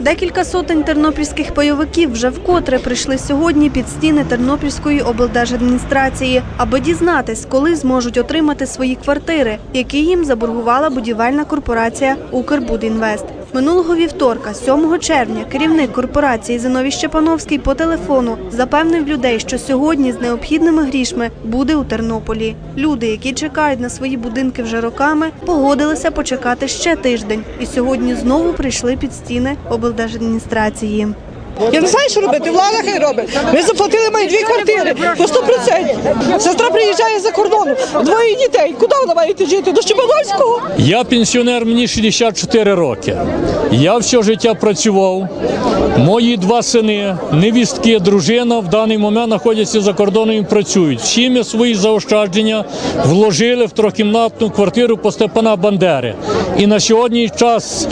Декілька сотень тернопільських бойовиків вже вкотре прийшли сьогодні під стіни Тернопільської облдержадміністрації, аби дізнатись, коли зможуть отримати свої квартири, які їм заборгувала будівельна корпорація Укрбудінвест. Минулого вівторка, 7 червня, керівник корпорації Зиновій Щепановський по телефону запевнив людей, що сьогодні з необхідними грішми буде у Тернополі. Люди, які чекають на свої будинки вже роками, погодилися почекати ще тиждень і сьогодні знову прийшли під стіни облдержадміністрації. Я не знаю, що робити. Влада хай робить. Ми заплатили мої дві квартири по 100%. Сестра приїжджає за кордону, двоє дітей. Куди вона має йти жити? До Щебановського? Я пенсіонер, мені 64 роки. Я все життя працював. Мої два сини, невістки, дружина в даний момент знаходяться за кордоном і працюють. Всі ми свої заощадження вложили в трьохкімнатну квартиру по Степана Бандери. І на сьогодні час,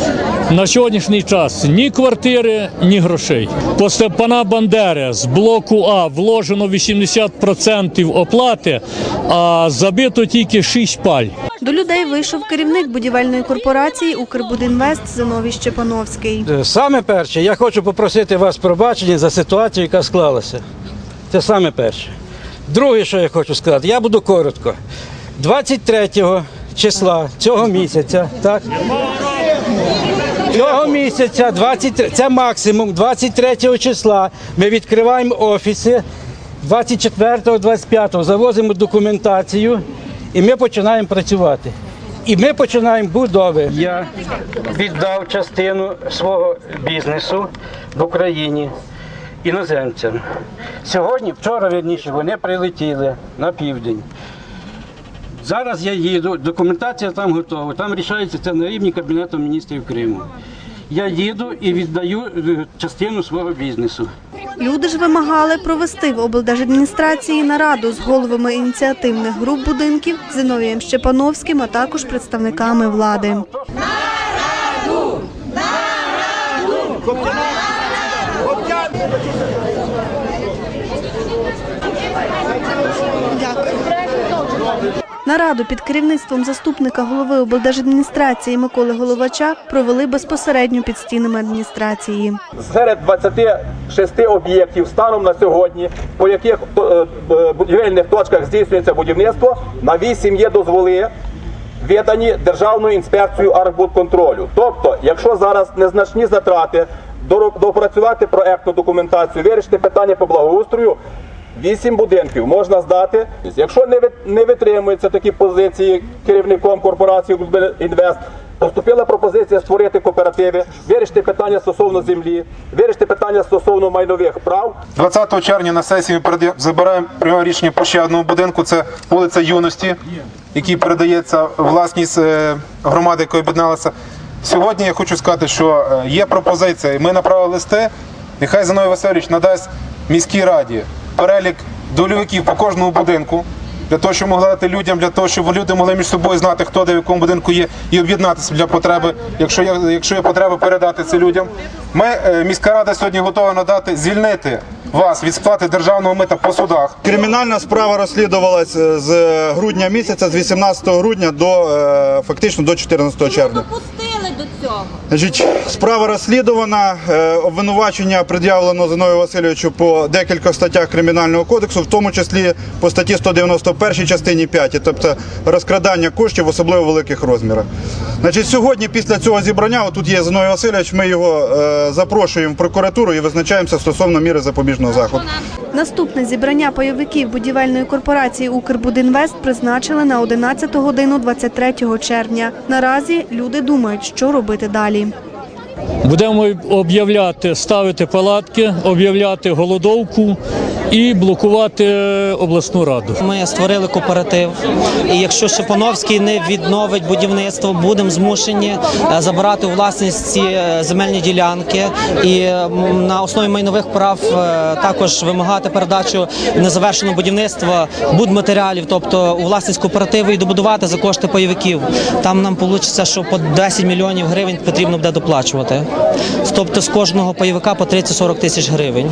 на сьогоднішній час ні квартири, ні грошей. По Степана Бандери з блоку А вложено 80% оплати, а забито тільки 6 паль. До людей вийшов керівник будівельної корпорації Укрбудінвест Зиновій Щепановський. Е, Саме перше, я хочу попросити вас пробачення за ситуацію, яка склалася. Це саме перше. Друге, що я хочу сказати, я буду коротко. 23 числа цього місяця, так? Цього місяця, 23, це максимум, 23 числа ми відкриваємо офіси, 24-го, 25-го завозимо документацію і ми починаємо працювати. І ми починаємо будови. Я віддав частину свого бізнесу в Україні іноземцям. Сьогодні, вчора, вірніше, вони прилетіли на південь. Зараз я їду, документація там готова, там рішається це на рівні Кабінету міністрів Криму. Я їду і віддаю е, частину свого бізнесу. Люди ж вимагали провести в облдержадміністрації нараду з головами ініціативних груп будинків Зиновієм Щепановським, а також представниками влади. Нараду під керівництвом заступника голови облдержадміністрації Миколи Головача провели безпосередньо під стінами адміністрації. серед 26 об'єктів станом на сьогодні, по яких е, е, будівельних точках здійснюється будівництво, на 8 є дозволи. Видані Державною інспекцією архбудконтролю. Тобто, якщо зараз незначні затрати допрацювати проектну документацію, вирішити питання по благоустрою, вісім будинків можна здати. Якщо не ви- не витримуються такі позиції керівником корпорації «Інвест», поступила пропозиція створити кооперативи, вирішити питання стосовно землі, вирішити питання стосовно майнових прав. 20 червня на сесії забираємо приймаємо рішення по ще одному будинку. Це вулиця Юності, який передається власність е, громади, яка об'єдналася. Сьогодні я хочу сказати, що е, є пропозиція. Ми направили листи. Нехай Зиновій Васильович надасть міській раді перелік дольовиків по кожному будинку. Для того, щоб могли дати людям, для того, щоб люди могли між собою знати, хто де в якому будинку є, і об'єднатися для потреби, якщо є, якщо є потреба передати це людям. Ми, е, міська рада сьогодні готова надати, звільнити вас від сплати державного мита по судах. Кримінальна справа розслідувалась е, з грудня місяця, з 18 грудня до е, фактично до 14 червня. Цього. Значить, справа розслідувана. е, Обвинувачення пред'явлено Зиною Васильовичу по декілька статтях кримінального кодексу, в тому числі по статті 191 частині 5, тобто розкрадання коштів в особливо великих розмірах. Значить, сьогодні, після цього зібрання, отут є Зиновій Васильович, ми його е, запрошуємо в прокуратуру і визначаємося стосовно міри запобіжного заходу. Наступне зібрання пайовиків будівельної корпорації Укрбудінвест призначили на 11 годину 23 червня. Наразі люди думають, що робити далі. Будемо об'являти, ставити палатки, об'являти голодовку і блокувати обласну раду. Ми створили кооператив, і якщо Шипановський не відновить будівництво, будемо змушені е, забирати у власність ці е, земельні ділянки і на основі майнових прав е, також вимагати передачу незавершеного будівництва будматеріалів, тобто у власність кооперативу і добудувати за кошти пайовиків. Там нам вийде, що по 10 мільйонів гривень потрібно буде доплачувати. Тобто з кожного пайовика по 30-40 тисяч гривень.